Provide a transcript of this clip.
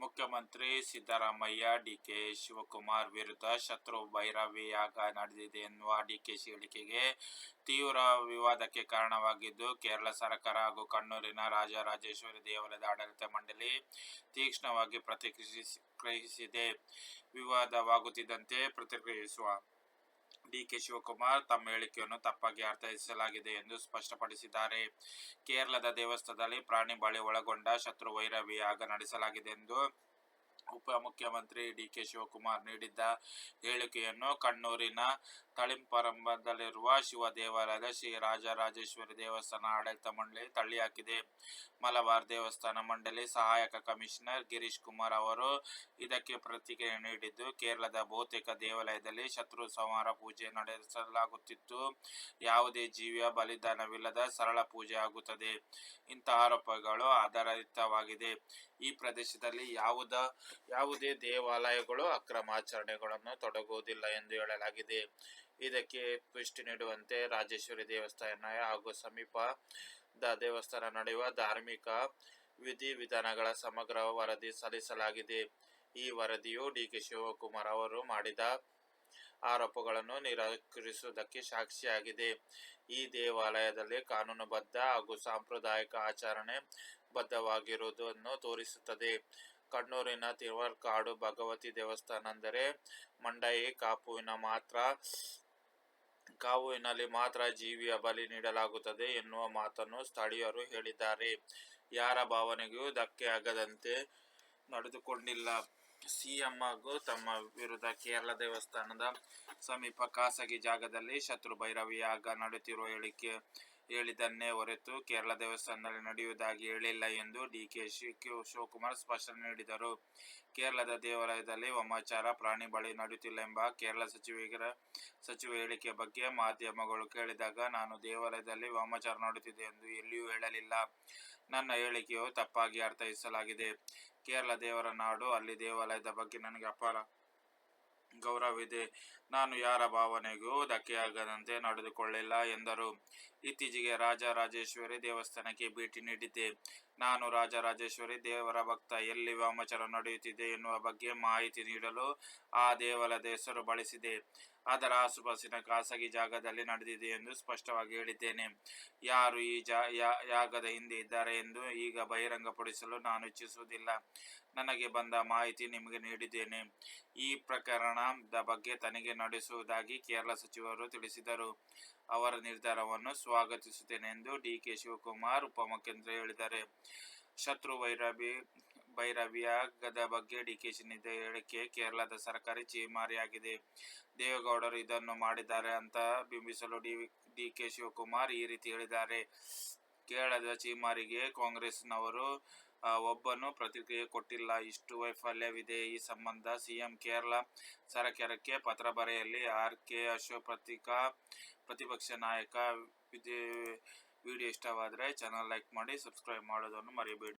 ಮುಖ್ಯಮಂತ್ರಿ ಸಿದ್ದರಾಮಯ್ಯ, ಡಿಕೆ ಶಿವಕುಮಾರ್ ವಿರುದ್ಧ ಶತ್ರು ಭೈರವಿಯಾಗ ನಡೆದಿದೆ ಎನ್ನುವ ಡಿಕೆಶಿ ಹೇಳಿಕೆಗೆ ತೀವ್ರ ವಿವಾದಕ್ಕೆ ಕಾರಣವಾಗಿದ್ದು, ಕೇರಳ ಸರ್ಕಾರ ಹಾಗೂ ಕಣ್ಣೂರಿನ ರಾಜರಾಜೇಶ್ವರಿ ದೇವಾಲಯದ ಆಡಳಿತ ಮಂಡಳಿ ತೀಕ್ಷ್ಣವಾಗಿ ಪ್ರತಿಕ್ರಿಯಿಸಿದೆ ವಿವಾದವಾಗುತ್ತಿದ್ದಂತೆ ಪ್ರತಿಕ್ರಿಯಿಸುವ ಡಿಕೆ ಶಿವಕುಮಾರ್ ತಮ್ಮ ಹೇಳಿಕೆಯನ್ನು ತಪ್ಪಾಗಿ ಅರ್ಥೈಸಲಾಗಿದೆ ಎಂದು ಸ್ಪಷ್ಟಪಡಿಸಿದ್ದಾರೆ. ಕೇರಳದ ದೇವಸ್ಥಾನದಲ್ಲಿ ಪ್ರಾಣಿ ಬಳಿ ಒಳಗೊಂಡ ಶತ್ರು ವೈರವಿಯಾಗ ನಡೆಸಲಾಗಿದೆ ಎಂದು ಉಪಮುಖ್ಯಮಂತ್ರಿ ಡಿಕೆ ಶಿವಕುಮಾರ್ ನೀಡಿದ್ದ ಹೇಳಿಕೆಯನ್ನು ಕಣ್ಣೂರಿನ ತಳಿಂಪರಂಬದಲ್ಲಿರುವ ಶಿವ ದೇವಾಲಯದ ಶ್ರೀ ರಾಜರಾಜೇಶ್ವರಿ ದೇವಸ್ಥಾನ ಆಡಳಿತ ಮಂಡಳಿ ತಳ್ಳಿಹಾಕಿದೆ. ಮಲಬಾರ್ ದೇವಸ್ಥಾನ ಮಂಡಳಿ ಸಹಾಯಕ ಕಮಿಷನರ್ ಗಿರೀಶ್ ಕುಮಾರ್ ಅವರು ಇದಕ್ಕೆ ಪ್ರತಿಕ್ರಿಯೆ ನೀಡಿದ್ದು, ಕೇರಳದ ಬಹುತೇಕ ದೇವಾಲಯದಲ್ಲಿ ಶತ್ರು ಸಂಹಾರ ಪೂಜೆ ನಡೆಸಲಾಗುತ್ತಿತ್ತು. ಯಾವುದೇ ಜೀವಿಯ ಬಲಿದಾನವಿಲ್ಲದ ಸರಳ ಪೂಜೆ ಆಗುತ್ತದೆ. ಇಂತಹ ಆರೋಪಗಳು ಆಧಾರಿತವಾಗಿದೆ. ಈ ಪ್ರದೇಶದಲ್ಲಿ ಯಾವುದ ಯಾವುದೇ ದೇವಾಲಯಗಳು ಅಕ್ರಮಾಚರಣೆಗಳನ್ನು ತೊಡಗುವುದಿಲ್ಲ ಎಂದು ಹೇಳಲಾಗಿದೆ. ಇದಕ್ಕೆ ಪುಷ್ಟಿ ನೀಡುವಂತೆ ರಾಜೇಶ್ವರಿ ದೇವಸ್ಥಾನ ಹಾಗೂ ಸಮೀಪದ ದೇವಸ್ಥಾನ ನಡೆಯುವ ಧಾರ್ಮಿಕ ವಿಧಿವಿಧಾನಗಳ ಸಮಗ್ರ ವರದಿ ಸಲ್ಲಿಸಲಾಗಿದೆ. ಈ ವರದಿಯು ಡಿ ಕೆ ಶಿವಕುಮಾರ್ ಅವರು ಮಾಡಿದ ಆರೋಪಗಳನ್ನು ನಿರಾಕರಿಸುವುದಕ್ಕೆ ಸಾಕ್ಷಿಯಾಗಿದೆ. ಈ ದೇವಾಲಯದಲ್ಲಿ ಕಾನೂನುಬದ್ಧ ಹಾಗೂ ಸಾಂಪ್ರದಾಯಿಕ ಆಚರಣೆ ಬದ್ಧವಾಗಿರುವುದನ್ನು ತೋರಿಸುತ್ತದೆ. ಕಣ್ಣೂರಿನ ತಿರುವರ್ಕಾಡು ಭಗವತಿ ದೇವಸ್ಥಾನ ಅಂದರೆ ಮಂಡಯಿ ಕಾಪುವಿನ ಮಾತ್ರ. ಕಾವುವಿನಲ್ಲಿ ಮಾತ್ರ ಜೀವಿಯ ಬಲಿ ನೀಡಲಾಗುತ್ತದೆ ಎನ್ನುವ ಮಾತನ್ನು ಸ್ಥಳೀಯರು ಹೇಳಿದ್ದಾರೆ. ಯಾರ ಭಾವನೆಗೂ ಧಕ್ಕೆ ಆಗದಂತೆ ನಡೆದುಕೊಂಡಿಲ್ಲ. ಸಿಎಂ ಹಾಗೂ ತಮ್ಮ ವಿರುದ್ಧ ಕೇರಳ ದೇವಸ್ಥಾನದ ಸಮೀಪ ಖಾಸಗಿ ಜಾಗದಲ್ಲಿ ಶತ್ರು ಭೈರವಿಯಾಗ ನಡೆಯುತ್ತಿರುವ ಹೇಳಿಕೆ. ಹೇಳಿದ್ದನ್ನೇ ಹೊರತು ಕೇರಳ ದೇವಸ್ಥಾನದಲ್ಲಿ ನಡೆಯುವುದಾಗಿ ಹೇಳಿಲ್ಲ ಎಂದು ಡಿಕೆ ಶಿವಕುಮಾರ್ ಸ್ಪಷ್ಟನೆ ನೀಡಿದರು. ಕೇರಳದ ದೇವಾಲಯದಲ್ಲಿ ವಾಮಾಚಾರ, ಪ್ರಾಣಿ ಬಳಿ ನಡೆಯುತ್ತಿಲ್ಲ ಎಂಬ ಕೇರಳ ಸಚಿವರ ಸಚಿವ ಹೇಳಿಕೆ ಬಗ್ಗೆ ಮಾಧ್ಯಮಗಳು ಕೇಳಿದಾಗ, ನಾನು ದೇವಾಲಯದಲ್ಲಿ ವಾಮಾಚಾರ ನಡೆಯುತ್ತಿದೆ ಎಂದು ಎಲ್ಲಿಯೂ ಹೇಳಲಿಲ್ಲ. ನನ್ನ ಹೇಳಿಕೆಯು ತಪ್ಪಾಗಿ ಅರ್ಥೈಸಲಾಗಿದೆ. ಕೇರಳ ದೇವರ ನಾಡು, ಅಲ್ಲಿ ದೇವಾಲಯದ ಬಗ್ಗೆ ನನಗೆ ಅಪಾರ ಗೌರವವಿದೆ. ನಾನು ಯಾರ ಭಾವನೆಗೂ ಧಕ್ಕೆಯಾಗದಂತೆ ನಡೆದುಕೊಳ್ಳಿಲ್ಲ ಎಂದರು. ಇತ್ತೀಚೆಗೆ ರಾಜರಾಜೇಶ್ವರಿ ದೇವಸ್ಥಾನಕ್ಕೆ ಭೇಟಿ ನೀಡಿದ್ದೆ. ನಾನು ರಾಜರಾಜೇಶ್ವರಿ ದೇವರ ಭಕ್ತ, ಎಲ್ಲಿ ವ್ಯಾಮಚಾರ ನಡೆಯುತ್ತಿದೆ ಎನ್ನುವ ಬಗ್ಗೆ ಮಾಹಿತಿ ನೀಡಲು ಆ ದೇವಾಲಯದ ಹೆಸರು ಬಳಸಿದೆ. ಅದರ ಆಸುಪಾಸಿನ ಖಾಸಗಿ ಜಾಗದಲ್ಲಿ ನಡೆದಿದೆ ಎಂದು ಸ್ಪಷ್ಟವಾಗಿ ಹೇಳಿದ್ದೇನೆ. ಯಾರು ಈ ಜಾ ಹಿಂದೆ ಇದ್ದಾರೆ ಎಂದು ಈಗ ಬಹಿರಂಗಪಡಿಸಲು ನಾನು ಇಚ್ಛಿಸುವುದಿಲ್ಲ. ನನಗೆ ಬಂದ ಮಾಹಿತಿ ನಿಮಗೆ ನೀಡಿದ್ದೇನೆ. ಈ ಪ್ರಕರಣದ ಬಗ್ಗೆ ತನಿಖೆ ನಡೆಸುವುದಾಗಿ ಕೇರಳ ಸಚಿವರು ತಿಳಿಸಿದರು. ಅವರ ನಿರ್ಧಾರವನ್ನು ಸ್ವಾಗತಿಸುತ್ತೇನೆ ಎಂದು ಡಿಕೆ ಶಿವಕುಮಾರ್ ಉಪಮುಖ್ಯಮಂತ್ರಿ ಹೇಳಿದ್ದಾರೆ. ಶತ್ರು ವೈರವಿ ಭೈರವಿಯಾಗದ ಬಗ್ಗೆ ನೀಡಿದ ಹೇಳಿಕೆ, ಕೇರಳದ ಸರ್ಕಾರಿ ಚೀಮಾರಿಯಾಗಿದೆ. ದೇವೇಗೌಡರು ಇದನ್ನು ಮಾಡಿದ್ದಾರೆ ಅಂತ ಬಿಂಬಿಸಲು ಡಿ, ಡಿಕೆ ಶಿವಕುಮಾರ್ ಈ ರೀತಿ ಹೇಳಿದ್ದಾರೆ. ಕೇರಳದ ಚೀಮಾರಿಗೆ ಕಾಂಗ್ರೆಸ್ನವರು ಒಬ್ಬನು ಪ್ರತಿಕ್ರಿಯೆ ಕೊಟ್ಟಿಲ್ಲ. ಇಷ್ಟು ವೈಫಲ್ಯವಿದೆ. ಈ ಸಂಬಂಧ ಸಿಎಂ ಕೇರಳ ಸರ್ಕಾರಕ್ಕೆ ಪತ್ರ ಬರೆಯಲ್ಲಿ ಆರ್ ಕೆ ಅಶೋಕ್ ಪ್ರತಿಕಾ, ಪ್ರತಿಪಕ್ಷ ನಾಯಕ ವಿಡಿಯೋ ಇಷ್ಟವಾದರೆ ಚಾನಲ್ ಲೈಕ್ ಮಾಡಿ ಸಬ್ಸ್ಕ್ರೈಬ್ ಮಾಡೋದನ್ನು ಮರಿಬೇಡಿ.